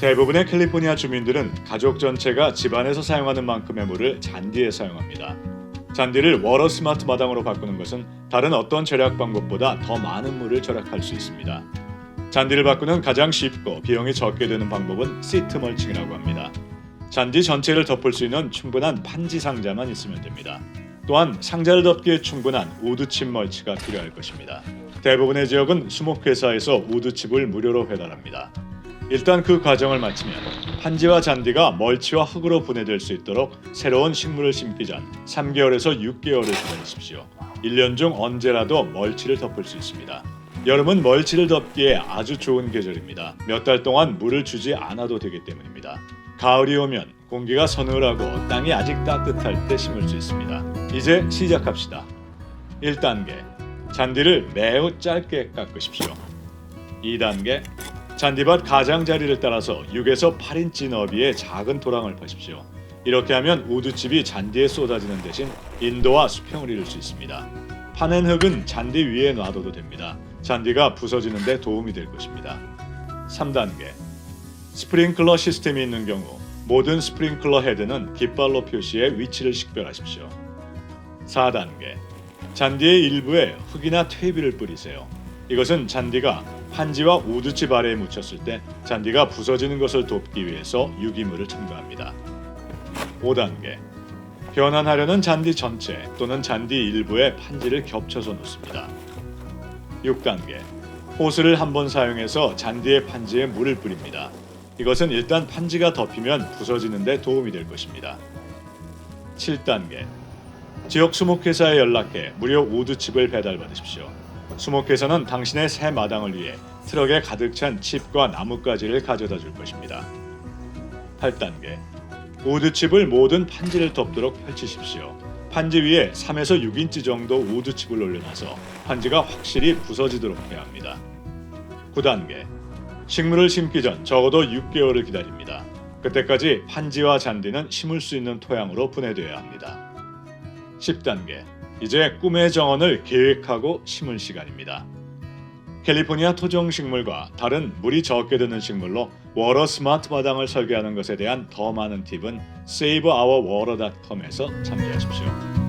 대부분의 캘리포니아 주민들은 가족 전체가 집안에서 사용하는 만큼의 물을 잔디에 사용합니다. 잔디를 워러 스마트 마당으로 바꾸는 것은 다른 어떤 절약 방법보다 더 많은 물을 절약할 수 있습니다. 잔디를 바꾸는 가장 쉽고 비용이 적게 드는 방법은 시트 멀칭이라고 합니다. 잔디 전체를 덮을 수 있는 충분한 판지 상자만 있으면 됩니다. 또한 상자를 덮기에 충분한 우드칩 멀치가 필요할 것입니다. 대부분의 지역은 수목회사에서 우드칩을 무료로 배달합니다. 일단 그 과정을 마치면 판지와 잔디가 멀치와 흙으로 분해될 수 있도록 새로운 식물을 심기 전 3개월에서 6개월을 기다리십시오. 1년 중 언제라도 멀치를 덮을 수 있습니다. 여름은 멀치를 덮기에 아주 좋은 계절입니다. 몇 달 동안 물을 주지 않아도 되기 때문입니다. 가을이 오면 공기가 서늘하고 땅이 아직 따뜻할 때 심을 수 있습니다. 이제 시작합시다. 1단계 잔디를 매우 짧게 깎으십시오. 2단계 잔디밭 가장자리를 따라서 6에서 8인치 너비의 작은 도랑을 파십시오. 이렇게 하면 우드칩이 잔디에 쏟아지는 대신 인도와 수평을 이룰 수 있습니다. 파낸 흙은 잔디 위에 놔둬도 됩니다. 잔디가 부서지는 데 도움이 될 것입니다. 3단계 스프링클러 시스템이 있는 경우 모든 스프링클러 헤드는 깃발로 표시해 위치를 식별하십시오. 4단계 잔디의 일부에 흙이나 퇴비를 뿌리세요. 이것은 잔디가 판지와 우드칩 아래에 묻혔을 때 잔디가 부서지는 것을 돕기 위해서 유기물을 첨가합니다. 5단계 변환하려는 잔디 전체 또는 잔디 일부에 판지를 겹쳐서 놓습니다. 6단계 호스를 한 번 사용해서 잔디의 판지에 물을 뿌립니다. 이것은 일단 판지가 덮이면 부서지는 데 도움이 될 것입니다. 7단계 지역 수목회사에 연락해 무료 우드칩을 배달받으십시오. 수목회사는 당신의 새 마당을 위해 트럭에 가득 찬 칩과 나뭇가지를 가져다 줄 것입니다. 8단계 우드칩을 모든 판지를 덮도록 펼치십시오. 판지 위에 3에서 6인치 정도 우드칩을 올려놔서 판지가 확실히 부서지도록 해야 합니다. 9단계 식물을 심기 전 적어도 6개월을 기다립니다. 그때까지 판지와 잔디는 심을 수 있는 토양으로 분해되어야 합니다. 10단계 이제 꿈의 정원을 계획하고 심을 시간입니다. 캘리포니아 토종 식물과 다른 물이 적게 드는 식물로 워러 스마트 마당을 설계하는 것에 대한 더 많은 팁은 saveourwater.com에서 참조하십시오.